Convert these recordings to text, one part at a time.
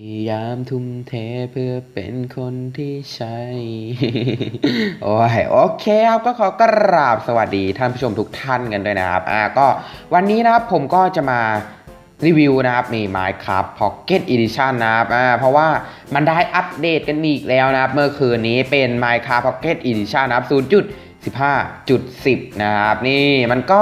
พยายามทุ่มเทเพื่อเป็นคนที่ใช่ โอ้ยโอเคครับก็ขอกราบสวัสดีท่านผู้ชมทุกท่านกันด้วยนะครับ อ่าก็วันนี้นะครับผมก็จะมารีวิวนะครับนี่ Minecraft Pocket Edition นะครับอ่าเพราะว่ามันได้อัปเดตกันอีกแล้วนะครับ เมื่อคืนนี้เป็น Minecraft Pocket Edition นะครับ0 15.10 นะครับ นี่มันก็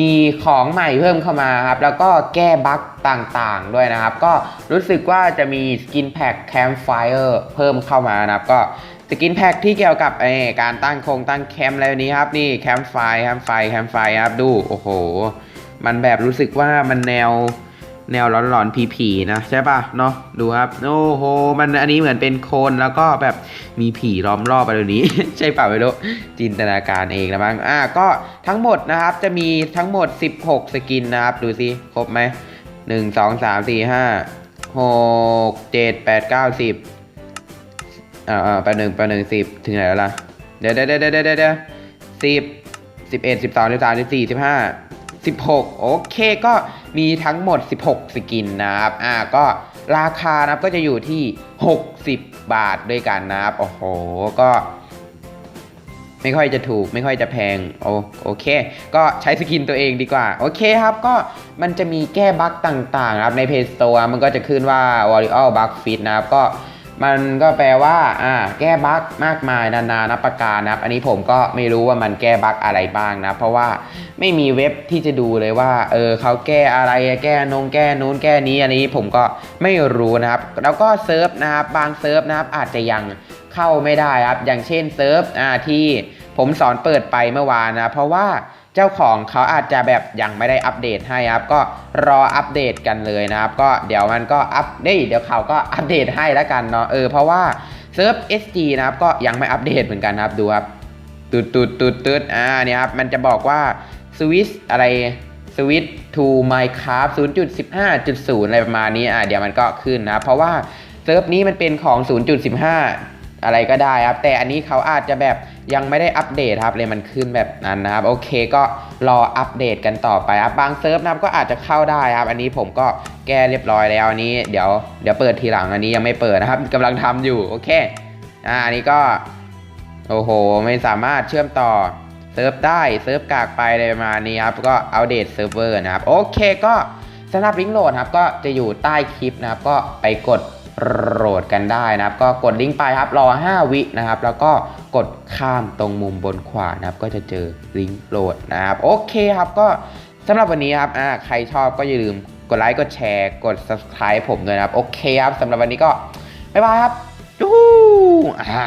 มีของใหม่เพิ่มเข้ามาครับ แล้วก็แก้บั๊กต่างๆด้วยนะครับ ก็รู้สึกว่าจะมีสกินแพ็คแคมป์ไฟเออร์เพิ่มเข้ามานะครับ ก็สกินแพ็คที่เกี่ยวกับเอการตั้งโครงตั้งแคมป์อะไรนี้ครับ นี่แคมป์ไฟแคมป์ไฟแคมป์ไฟครับ ดู โอ้โห มันแบบรู้สึกว่ามันแนว แนวร้อนๆผีๆนะใช่ป่ะเนาะดูครับโอ้โหมันอันนี้เหมือนเป็นโคนแล้วก็แบบมีผีล้อมรอบอะไรนี้ ใช่ป่ะไม่รู้จินตนาการเองนะบ้างอะก็ทั้งหมดนะครับจะมีทั้งหมด 16 สกินนะครับ ดูสิครบไหมหนึ่งสองสามสี่ห้าหกเจ็ดแปดเก้าสิบอ่าอ่าแปดหนึ่งแปดหนึ่งสิบถึงไหนแล้วล่ะเดี๋ยวเดี๋ยวเดี๋ยวเดี๋ยวเดี๋ยวสิบสิบเอ็ดสิบสองสิบสามสิบสี่สิบห้า 16 โอเคก็มีทั้งหมด 16 สกินนะครับ อ่าก็ราคานะครับก็จะอยู่ที่ 60 บาทด้วยกันนะครับ โอ้โห ก็ ไม่ค่อยจะถูก ไม่ค่อยจะแพง โอโอเค ก็ใช้สกินตัวเองดีกว่า โอเคครับ ก็มันจะมีแก้บั๊กต่างๆนะครับ ในเพจตร์มันก็จะขึ้นว่า Warrior Bug Fit นะครับ ก็ มันก็แปลว่าอ่าแก้บั๊กมากมายนานานับประการนะครับ อันนี้ผมก็ไม่รู้ว่ามันแก้บั๊กอะไรบ้างนะ เพราะว่าไม่มีเว็บที่จะดูเลยว่าเออเขาแก้อะไรแก้นงแก้นู้นแก้นี้อันนี้ผมก็ไม่รู้นะครับ แล้วก็เซิร์ฟนะครับบางเซิร์ฟนะครับอาจจะยังเข้าไม่ได้ครับ อย่างเช่นเซิร์ฟอ่าที่ผมสอนเปิดไปเมื่อวานนะเพราะว่า เจ้าของเขาอาจจะแบบยังไม่ได้อัปเดตให้ครับ ก็รออัปเดตกันเลยนะครับ ก็เดี๋ยวมันก็อัปเดตเดี๋ยวเขาก็อัปเดตให้แล้วกันเนาะเออเพราะว่าเซิร์ฟ SG นะครับก็ยังไม่อัปเดตเหมือนกันนะครับดูครับตุดตุดตุดตุดอ่าเนี่ยครับมันจะบอกว่าสวิตอะไรสวิต to Minecraft 0.15.0 อะไรประมาณนี้อ่าเดี๋ยวมันก็ขึ้นนะเพราะว่าเซิร์ฟนี้มันเป็นของ 0.15 อะไรก็ได้ครับ แต่อันนี้เขาอาจจะแบบ ยังไม่ได้อัปเดตครับเลยมันขึ้นแบบนั้นนะครับ โอเคก็รออัปเดตกันต่อไปครับบางเซิร์ฟนะครับก็อาจจะเข้าได้ครับ อันนี้ผมก็แก้เรียบร้อยแล้วอันนี้เดี๋ยวเดี๋ยวเปิดทีหลังอันนี้ยังไม่เปิดนะครับกำลังทำอยู่โอเคอ่าอันนี้ก็โอ้โห ไม่สามารถเชื่อมต่อเซิร์ฟได้เซิร์ฟกากไปอะไรประมานี้ครับก็อัปเดตเซิร์ฟเวอร์นะครับโอเคก็สำหรับลิงก์โหลดครับก็จะอยู่ใต้คลิปนะครับก็ไปกด โหลดกันได้นะครับ ก็กดลิงก์ไปครับรอ 5 วินะครับ แล้วก็กดข้ามตรงมุมบนขวานะครับ ก็จะเจอลิงก์โหลดนะครับ โอเคครับก็สำหรับวันนี้ครับอ่าใครชอบก็อย่าลืมกดไลค์กดแชร์ กด subscribe ผมด้วยนะครับ โอเคครับสำหรับวันนี้ก็ บ๊ายบายครับจู้อ่า